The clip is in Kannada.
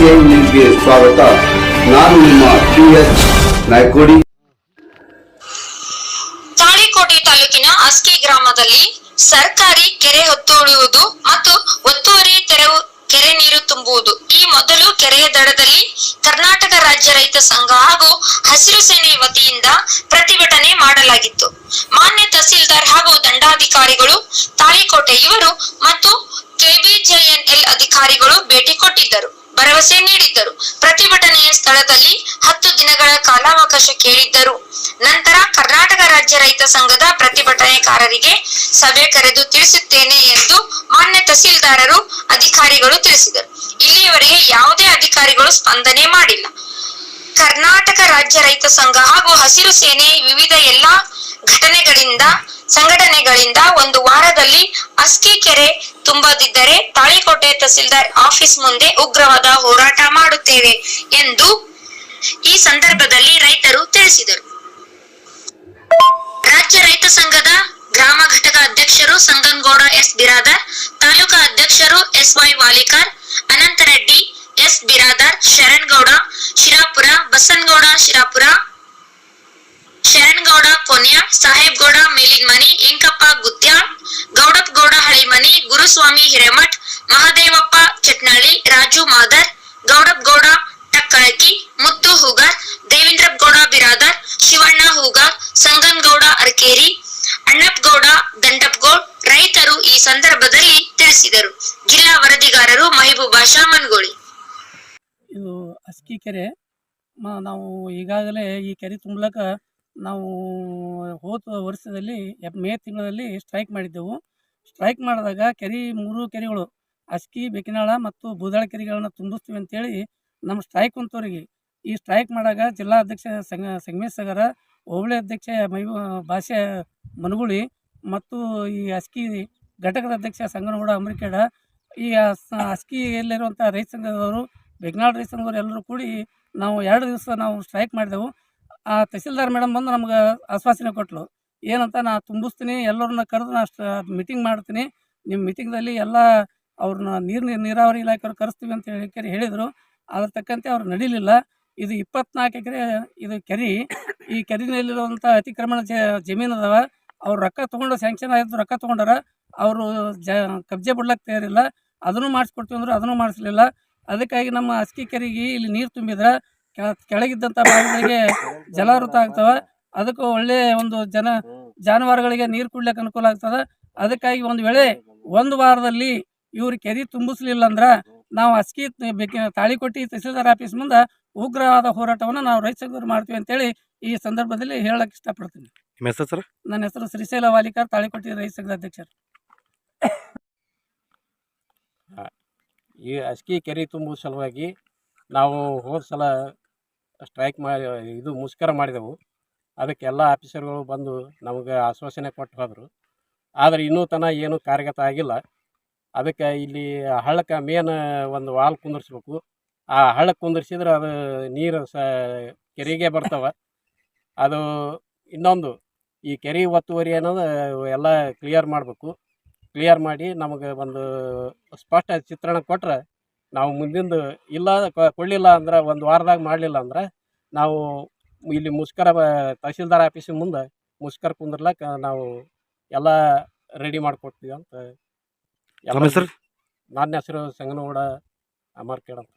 ಸ್ವಾಗತ. ನಾನು ನಿಮ್ಮ ಪಿ ಎಸ್ ನಾಯ್ಕೋಡಿ. ತಾಳಿಕೋಟೆ ತಾಲೂಕಿನ ಅಸ್ಕಿ ಗ್ರಾಮದಲ್ಲಿ ಸರ್ಕಾರಿ ಕೆರೆ ಹೊತ್ತೊಡೆಯುವುದು ಮತ್ತು ಒತ್ತುವರಿ ತೆರವು ಕೆರೆ ನೀರು ತುಂಬುವುದು. ಈ ಮೊದಲು ಕೆರೆಯ ದಡದಲ್ಲಿ ಕರ್ನಾಟಕ ರಾಜ್ಯ ರೈತ ಸಂಘ ಹಾಗೂ ಹಸಿರು ಸೇನೆ ವತಿಯಿಂದ ಪ್ರತಿಭಟನೆ ಮಾಡಲಾಗಿತ್ತು. ಮಾನ್ಯ ತಹಸೀಲ್ದಾರ್ ಹಾಗೂ ದಂಡಾಧಿಕಾರಿಗಳು, ತಾಳಿಕೋಟೆ ಇವರು ಮತ್ತು ಕೆಬಿಜೆಎನ್ಎಲ್ ಅಧಿಕಾರಿಗಳು ಭೇಟಿ ಕೊಟ್ಟಿದ್ದರು. ಭರವಸೆ ನೀಡಿದ್ದರು. ಪ್ರತಿಭಟನೆಯ ಸ್ಥಳದಲ್ಲಿ ಹತ್ತು ದಿನಗಳ ಕಾಲಾವಕಾಶ ಕೇಳಿದ್ದರು. ನಂತರ ಕರ್ನಾಟಕ ರಾಜ್ಯ ರೈತ ಸಂಘದ ಪ್ರತಿಭಟನೆಕಾರರಿಗೆ ಸಭೆ ಕರೆದು ತಿಳಿಸುತ್ತೇನೆ ಎಂದು ಮಾನ್ಯ ತಹಸೀಲ್ದಾರರು ಅಧಿಕಾರಿಗಳು ತಿಳಿಸಿದರು. ಇಲ್ಲಿಯವರೆಗೆ ಯಾವುದೇ ಅಧಿಕಾರಿಗಳು ಸ್ಪಂದನೆ ಮಾಡಿಲ್ಲ. ಕರ್ನಾಟಕ ರಾಜ್ಯ ರೈತ ಸಂಘ ಹಾಗೂ ಹಸಿರು ಸೇನೆ ವಿವಿಧ ಎಲ್ಲಾ ಘಟನೆಗಳಿಂದ, ಸಂಘಟನೆಗಳಿಂದ ಒಂದು ವಾರದಲ್ಲಿ ಅಸ್ಕಿ ಕೆರೆ ತುಂಬದಿದ್ದರೆ ತಾಳಿಕೋಟೆ ತಹಸೀಲ್ದಾರ್ ಆಫೀಸ್ ಮುಂದೆ ಉಗ್ರವಾದ ಹೋರಾಟ ಮಾಡುತ್ತೇವೆ ಎಂದು ಈ ಸಂದರ್ಭದಲ್ಲಿ ರೈತರು ತಿಳಿಸಿದರು. ರಾಜ್ಯ ರೈತ ಸಂಘದ ಗ್ರಾಮ ಘಟಕ ಅಧ್ಯಕ್ಷರು ಸಂಗನಗೌಡ ಎಸ್ ಬಿರಾದರ್, ತಾಲೂಕಾ ಅಧ್ಯಕ್ಷರು S Y Walikar Anantha Reddy S Biradar, Sharangouda Shirapur, Basanagouda Shirapur, Sharangouda Saheb Sahebgouda Melinmani Inkappa Gutya Goudappagouda Halimani Guruswamy Hiremath, Mahadevappa Chatnalli Raju Madar Goudappagouda Takkalaki Muttu Hugar Devendrappagouda Biradar, Shivanna Hugar Sanganagouda Arkeri Annappagouda Dandappagouda ರೈತರು ಈ ಸಂದರ್ಭದಲ್ಲಿ ತಿಳಿಸಿದರು. ಜಿಲ್ಲಾ ವರದಿಗಾರರು ಮಹಬೂಬಾ ಶಾ ಮನ್ಗೋಳಿ. ಇದು ಅಸ್ಕಿ ಕೆರೆ. ನಾವು ಈಗಾಗಲೇ ಈ ಕೆರೆ ತುಂಬಲಕ್ಕ ನಾವು ಹೋದ ವರ್ಷದಲ್ಲಿ ಮೇ ತಿಂಗಳಲ್ಲಿ ಸ್ಟ್ರೈಕ್ ಮಾಡಿದ್ದೆವು. ಸ್ಟ್ರೈಕ್ ಮಾಡಿದಾಗ ಕೆರೆ ಮೂರು ಕೆರೆಗಳು, ಅಸ್ಕಿ, ಬೆಕಿನಾಳ ಮತ್ತು ಬೂದಾಳ ಕೆರೆಗಳನ್ನ ತುಂಬಿಸ್ತೀವಿ ಅಂತೇಳಿ ನಮ್ಮ ಸ್ಟ್ರೈಕ್ ಅಂತವ್ರಿಗೆ. ಈ ಸ್ಟ್ರೈಕ್ ಮಾಡಾಗ ಜಿಲ್ಲಾಧ್ಯಕ್ಷ ಸಂಗ, ಸಂಗಮೇಶ್ ಸಗರ ಹೋಬಳಿ ಅಧ್ಯಕ್ಷ ಮೈ ಭಾಷೆ ಮನಗುಳಿ ಮತ್ತು ಈ ಅಸ್ಕಿ ಘಟಕದ ಅಧ್ಯಕ್ಷ ಸಂಗನಗೌಡ ಅಮರಿಕೇಡ ಈ ಅಸ್ಕಿ ಅಸ್ಕಿಯಲ್ಲಿರುವಂಥ ರೈತ ಸಂಘದವರು ಬೆಗ್ನಾಳ್ ರೈತ ಸಂಘದವರು ಎಲ್ಲರೂ ಕೂಡಿ ನಾವು ಎರಡು ದಿವಸ ನಾವು ಸ್ಟ್ರೈಕ್ ಮಾಡಿದೆವು. ಆ ತಹಸೀಲ್ದಾರ್ ಮೇಡಮ್ ಬಂದು ನಮ್ಗೆ ಆಶ್ವಾಸನೆ ಕೊಟ್ಟಳು ಏನಂತ ನಾ ತುಂಬಿಸ್ತೀನಿ, ಎಲ್ಲರನ್ನ ಕರೆದು ನಾ ಮೀಟಿಂಗ್ ಮಾಡ್ತೀನಿ. ನಿಮ್ಮ ಮೀಟಿಂಗ್ದಲ್ಲಿ ಎಲ್ಲ ಅವ್ರನ್ನ ನೀರು ನೀರಾವರಿ ಇಲಾಖೆಯವ್ರು ಕರೆಸ್ತೀವಿ ಅಂತ ಹೇಳಿ ಕೆರೆ ಹೇಳಿದರು. ಅದ್ರ ತಕ್ಕಂತೆ ಅವ್ರು ನಡೀಲಿಲ್ಲ. ಇದು ಇಪ್ಪತ್ನಾಲ್ಕು ಎಕರೆ ಇದು ಕೆರೆ. ಈ ಕೆರೆಯಲ್ಲಿರುವಂಥ ಅತಿಕ್ರಮಣ ಜಮೀನು ಅದಾವ. ಅವ್ರು ರೊಕ್ಕ ತೊಗೊಂಡು ಸ್ಯಾಂಕ್ಷನ್ ಆಯಿತು ರೊಕ್ಕ ತೊಗೊಂಡಾರ ಅವರು ಜ ಕಬ್ಜೆ ಬಿಡ್ಲಕ್ಕೆ ತಯಾರಿಲ್ಲ. ಅದನ್ನು ಮಾಡಿಸ್ಕೊಡ್ತೀವಿ ಅಂದ್ರೆ ಅದನ್ನು ಮಾಡಿಸ್ಲಿಲ್ಲ. ಅದಕ್ಕಾಗಿ ನಮ್ಮ ಅಸ್ಕಿ ಕೆರೆಗೆ ಇಲ್ಲಿ ನೀರು ತುಂಬಿದ್ರೆ, ಕೆಳ- ಕೆಳಗಿದ್ದಂಥ ಭಾಗಗಳಿಗೆ ಜಲಾವೃತ ಆಗ್ತವೆ. ಅದಕ್ಕೂ ಒಳ್ಳೆಯ ಒಂದು ಜನ ಜಾನುವಾರುಗಳಿಗೆ ನೀರು ಕುಡ್ಲಿಕ್ಕೆ ಅನುಕೂಲ ಆಗ್ತದೆ. ಅದಕ್ಕಾಗಿ ಒಂದು ವೇಳೆ ಒಂದು ವಾರದಲ್ಲಿ ಇವ್ರ ಕೆರೆ ತುಂಬಿಸ್ಲಿಲ್ಲ ಅಂದ್ರೆ ನಾವು ಅಸ್ಕಿ ತಾಳಿ ತಾಳಿಕೊಟ್ಟಿ ತಹಸೀಲ್ದಾರ್ ಆಫೀಸ್ ಮುಂದೆ ಉಗ್ರವಾದ ಹೋರಾಟವನ್ನು ನಾವು ರೈತ ಸಂಘದವ್ರು ಮಾಡ್ತೀವಿ ಅಂತೇಳಿ ಈ ಸಂದರ್ಭದಲ್ಲಿ ಹೇಳಕ್ ಇಷ್ಟಪಡ್ತೀನಿ. ನಿಮ್ಮ ಹೆಸರು ಸರ್? ನನ್ನ ಹೆಸರು ಶ್ರೀಶೈಲ ವಾಲಿಕರ್ ತಾಳಿಕೊಟ್ಟಿ ರೈತ ಸಂಘದ ಅಧ್ಯಕ್ಷರು. ಈ ಅಸ್ಕಿ ಕೆರೆ ತುಂಬುವ ಸಲುವಾಗಿ ನಾವು ಹೋದ ಸಲ ಸ್ಟ್ರೈಕ್ ಮಾಡಿ ಇದು ಮುಷ್ಕರ ಮಾಡಿದೆವು. ಅದಕ್ಕೆ ಎಲ್ಲ ಆಫೀಸರ್ಗಳು ಬಂದು ನಮಗೆ ಆಶ್ವಾಸನೆ ಕೊಟ್ಟು ಹೋದರು. ಆದರೆ ಇನ್ನೂ ತನಕ ಏನೂ ಕಾರ್ಯಗತ ಆಗಿಲ್ಲ. ಅದಕ್ಕೆ ಇಲ್ಲಿ ಹಳ್ಳಕ್ಕೆ ಮೇನ್ ಒಂದು ವಾಲ್ ಕುಂದಿರ್ಸ್ಬೇಕು. ಆ ಹಳ್ಳಕ್ಕೆ ಕುಂದಿರ್ಸಿದ್ರೆ ಅದು ನೀರು ಸ ಕೆರೆಗೆ ಬರ್ತವೆ. ಅದು ಇನ್ನೊಂದು, ಈ ಕೆರೆ ಒತ್ತುವರಿ ಅನ್ನೋದು ಎಲ್ಲ ಕ್ಲಿಯರ್ ಮಾಡಬೇಕು. ಕ್ಲಿಯರ್ ಮಾಡಿ ನಮಗೆ ಒಂದು ಸ್ಪಷ್ಟ ಚಿತ್ರಣ ಕೊಟ್ಟರೆ ನಾವು ಮುಂದಿಂದು ಇಲ್ಲ ಕೊಡಲಿಲ್ಲ ಅಂದ್ರೆ ಒಂದು ವಾರದಾಗ ಮಾಡಲಿಲ್ಲ ಅಂದ್ರೆ ನಾವು ಇಲ್ಲಿ ಮುಷ್ಕರ ತಹಸೀಲ್ದಾರ್ ಆಫೀಸಿನ ಮುಂದೆ ಮುಷ್ಕರ ಕುಂದ್ರಲಕ್ಕ ನಾವು ಎಲ್ಲ ರೆಡಿ ಮಾಡಿಕೊಡ್ತೀವಿ ಅಂತ ಎಲ್ಲ ಹೆಸರು? ನನ್ನ ಹೆಸರು ಸಂಗನಗೌಡ ಅಮರ್ಕೇಡ್ ಅಂತ.